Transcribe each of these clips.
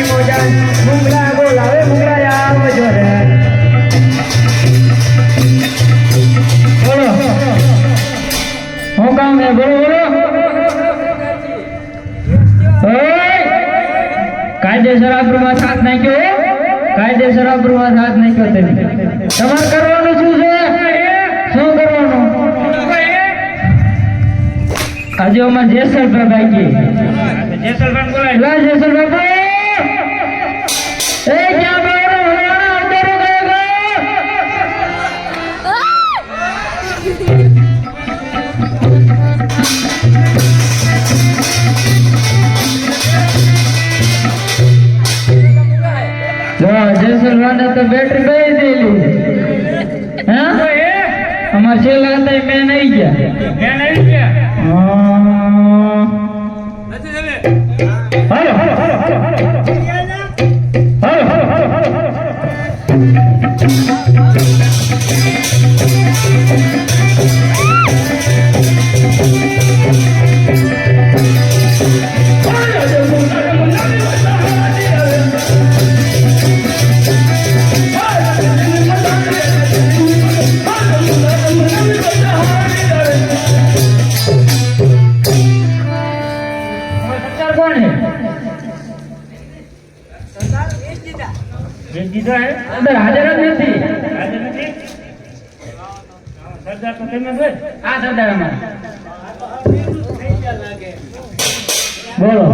દિલ્હીની મોજા મુંગલા બોલાવે મુંગલા આવજો રે બોલો હું કામ હે બોલો બોલો ઓય! કાયદેસર આબરૂમાં સાથ નાખ્યો હો? કાયદેસર આબરૂમાં સાથ નાખ્યો તમે તમારે કરવાનું શું છે શું કરવાનું આજે અમાર જેસલ બાકી જેસલભાઈ બોલાય લા જેસલવાને તો બેટરી બે દેલી હા અમાર છેલ્લા હતા મેં નહીં ગયા સરદાર તો તમે આ સરદાર અમાર. બોલો.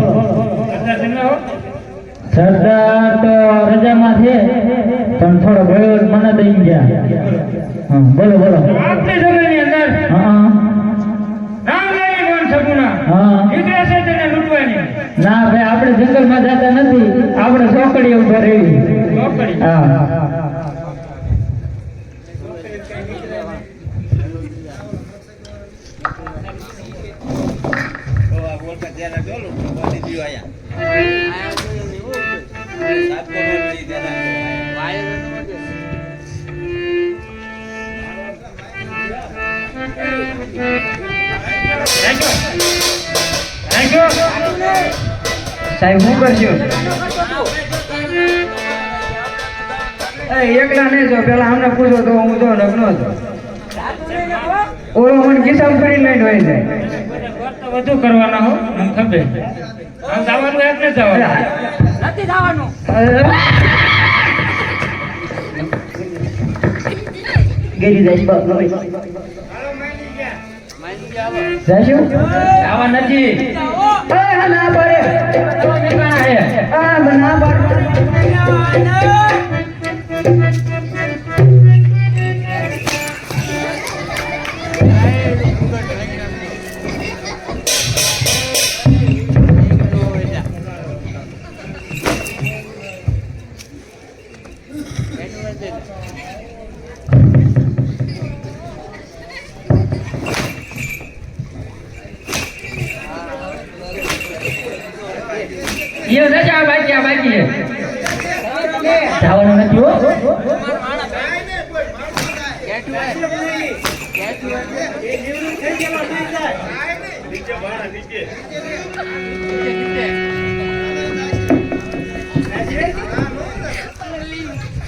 સરદાર તમે સરદાર તો રજામાં છે પણ થોડો ગયો મને દઈ ગયા. હા બોલો બોલો. આપણી સમયની અંદર? હા. રામલાલી બોન સગુણા હા. નીકળે છે તેને લૂંટવાની. ના ભાઈ આપણે જંગલમાં જતા નથી. આપણે ચોકડી ઉપર રહી ચોકડી. હા. સાહેબ શું કરશો? એકલા નહીં જો પેલા અમને પૂછો તો હું તો નગ્નો હતો. ઓલો મને કિસાબ કરી લઈને હોય છે વધુ કરવાના હો મને ખબર જવાનું. એક ને જવાનું ગેરી જાય બાપ જશું આવા નથી. આ ના પડે. આ ના પડે. જવાનું નથી હો.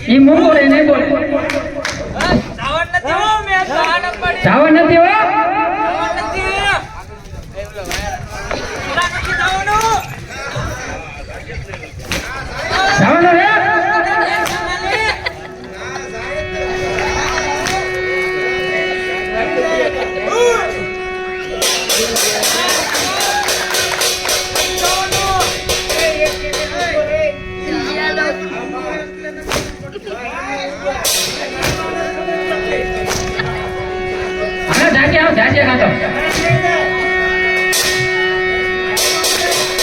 ઈ નહીં બોલે. નથી હો. જાઓ જાજે ના તો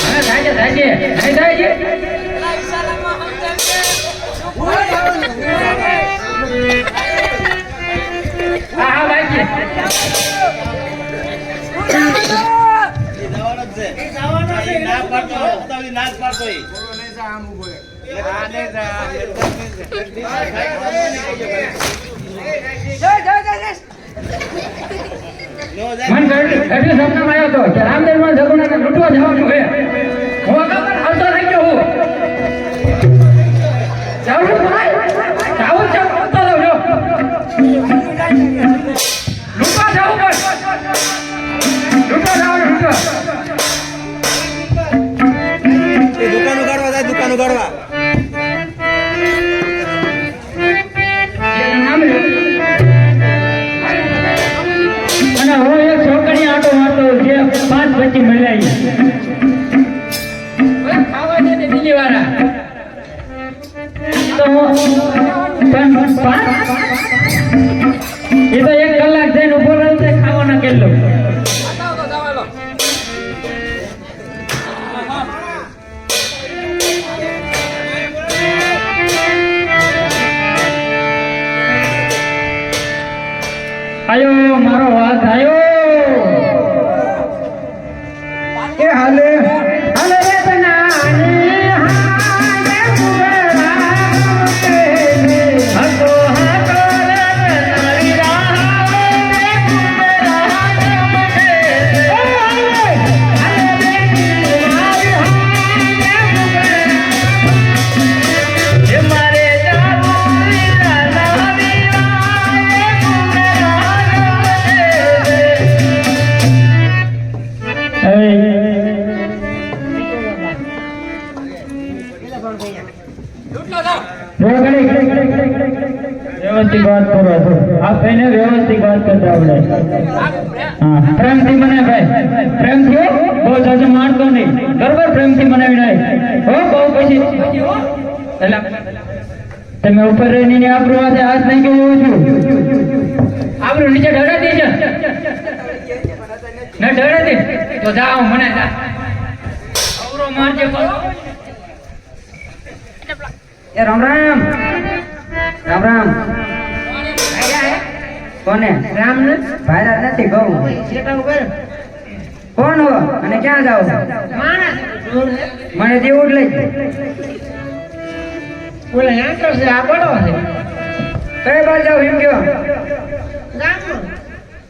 હા જાજે જાજે. નહીં જાજે. હા હા ભાઈ ના પાડતો ના પાડતો નહીં જા આમ ઊભો જય જય જય. મન એટલે સપનામાં આવ્યો હતો કે રામદેવમાં જગુણાને લૂંટવા જવાનું છે. હું અગાઉ હાલતો દુકાન ઉગાડવા. આયો મારો હાથ આયો વ્યવસ્થિત વાત કરો છો? આ કહીને વ્યવસ્થિત વાત કરતા આવડે. હા, પ્રેમથી મને ભાઈ. પ્રેમથી. બહુ જાજુ મારતો નહીં. બરોબર પ્રેમથી મને વિનાય. હો, બહુ પછી. તમે ઉપર રહીને આબરૂ હાથે હાથ નહીં કેવું છું આબરૂ નીચે ઢળે દેજો. ના ઢળે દે. તો જાઓ મને અવરો મારજે. એ રામ રામ. રામ રામ. કોને રામ ને ભાઈરાજ નથી કહું કોણ હો? અને ક્યાં જાવ મને જ લઈ બોલે આંકડો છે આ બડો છે. કઈ બાજુ જાવ એમ કયો?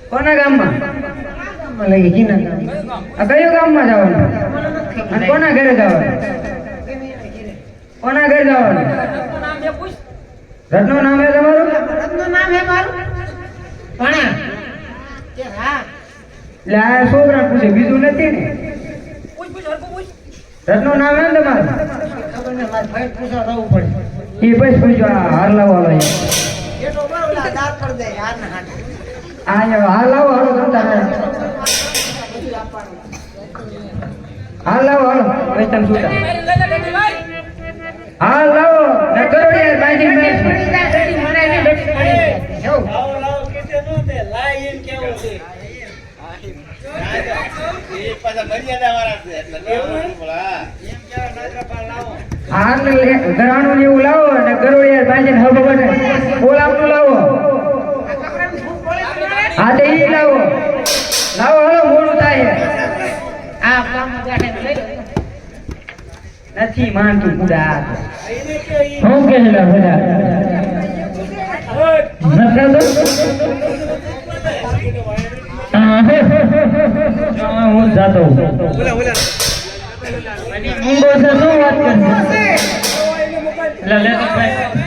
કોના ગામમાં? લઈ આ કયું ગામમાં જવાનું અને કોના ઘરે જવાનું કોના ઘરે જવાનું રત્નું નામ હે તમારું? એટલે આ છોકરા પૂછે બીજું નથી ને રત્નું નામ હે તમારું એ બસ પૂછો આ હાર લાવો હાલો અહીંયા. હાર લાવો હાલો હાલો છૂટા ને ને લે- ઘરાણું ને એવું લાવો ને કરોડિયા બાંધીને હવે બને. બોલાવનું લાવો. હા ઈ લાવો. લાવો, હાલો, મોડું થાય. નથી માનતું બુડા હું કે છે બધા? હા, જાતો હું છે શું વાત કરી લે લે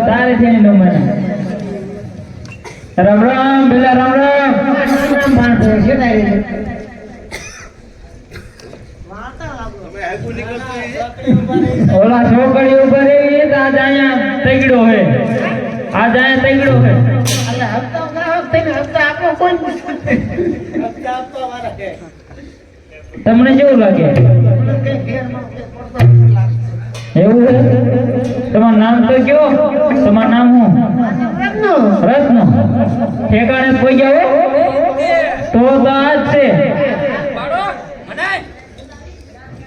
તારે છે એનો રામ રામ પેલા રામ રામ ઓલા છોકરી ઉપર એવી તો આજ અહીંયા તગડો હે આ જાય તગડો હે તમને કેવું લાગે? એવું છે? તમારું નામ તો કયો? તમારું નામ હું રત્ન. ઠેકાણે કોઈ ગયા તો તો છે.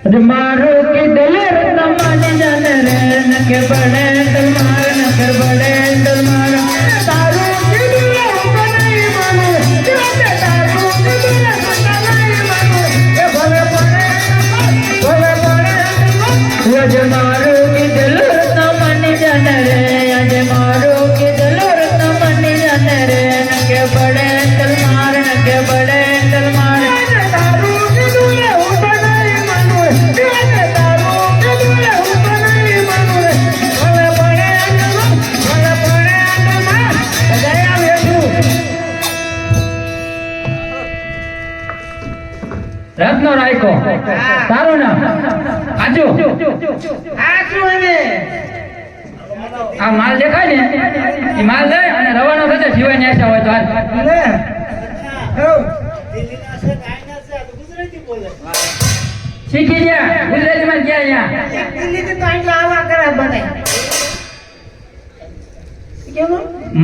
મારું મારો કે દલ રત્ન માની જાને રે કે બડે દલ માર નકર આ માલ દેખાય ને? એ માલ લઈ અને રવાનો થશે જીવાય ને આશા હોય તો શીખી ગયા. ગુજરાતીમાં ગયા અહીંયા.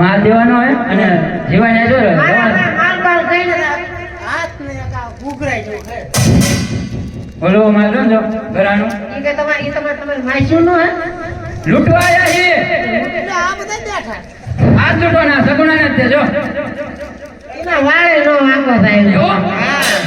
માલ દેવાનો હોય અને જીવાય ને આશા બોલો માલ દો જો ઘરાનું લૂંટવા આયા છે આ લૂંટવાના સગુણા ને દેજો થાય. આજે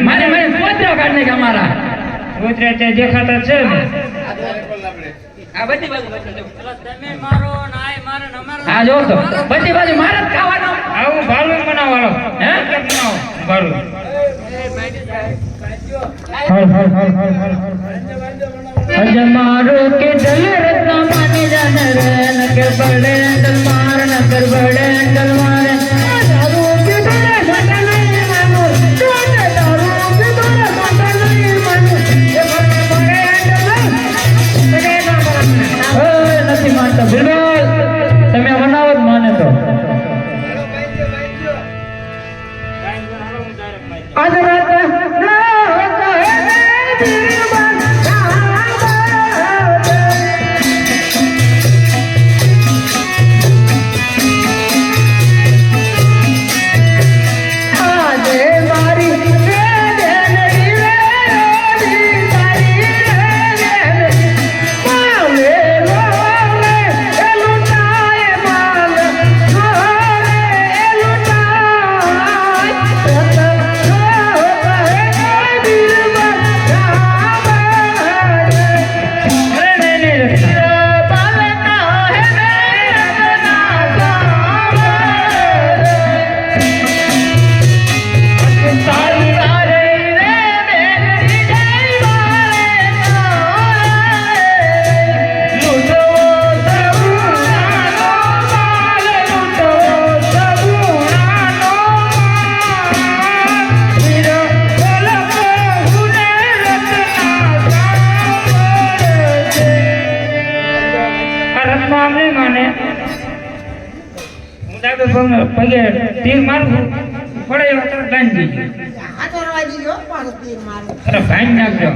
મારે મને પોતરા કાઢ કે અમારા. રોજરે તે દેખાતા છે ને. આ બધી બાજુ હા જો તો. બધી બાજુ મારે જ ખાવાનો. આવું ભાલું બનાવવાનો. હે? કેમ બનાવો ભાલું અજ મારો કે દલ રત્ન માની જાન રે નકર બડે દલ નકર બડે દલ પગે તીર મારું પડે તરત બાંધી દીજો અરે ભાઈ નાખજો.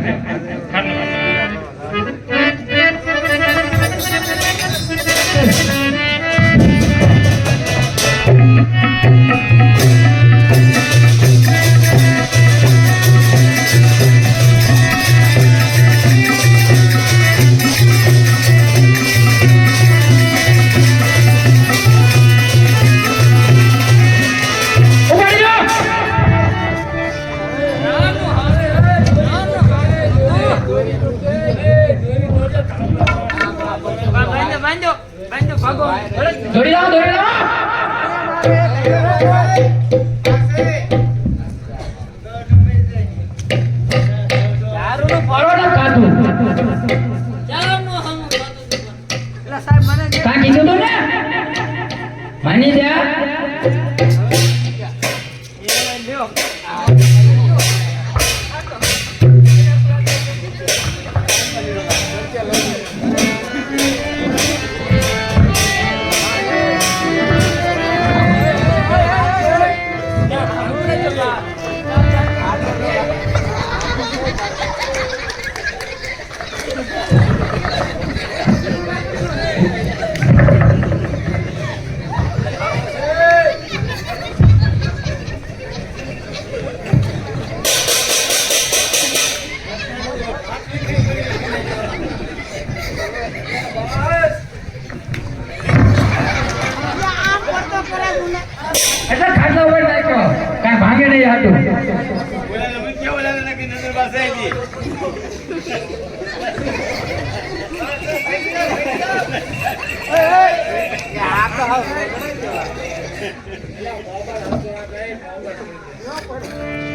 કાઢું કાં કીધું ને? માની જા પડી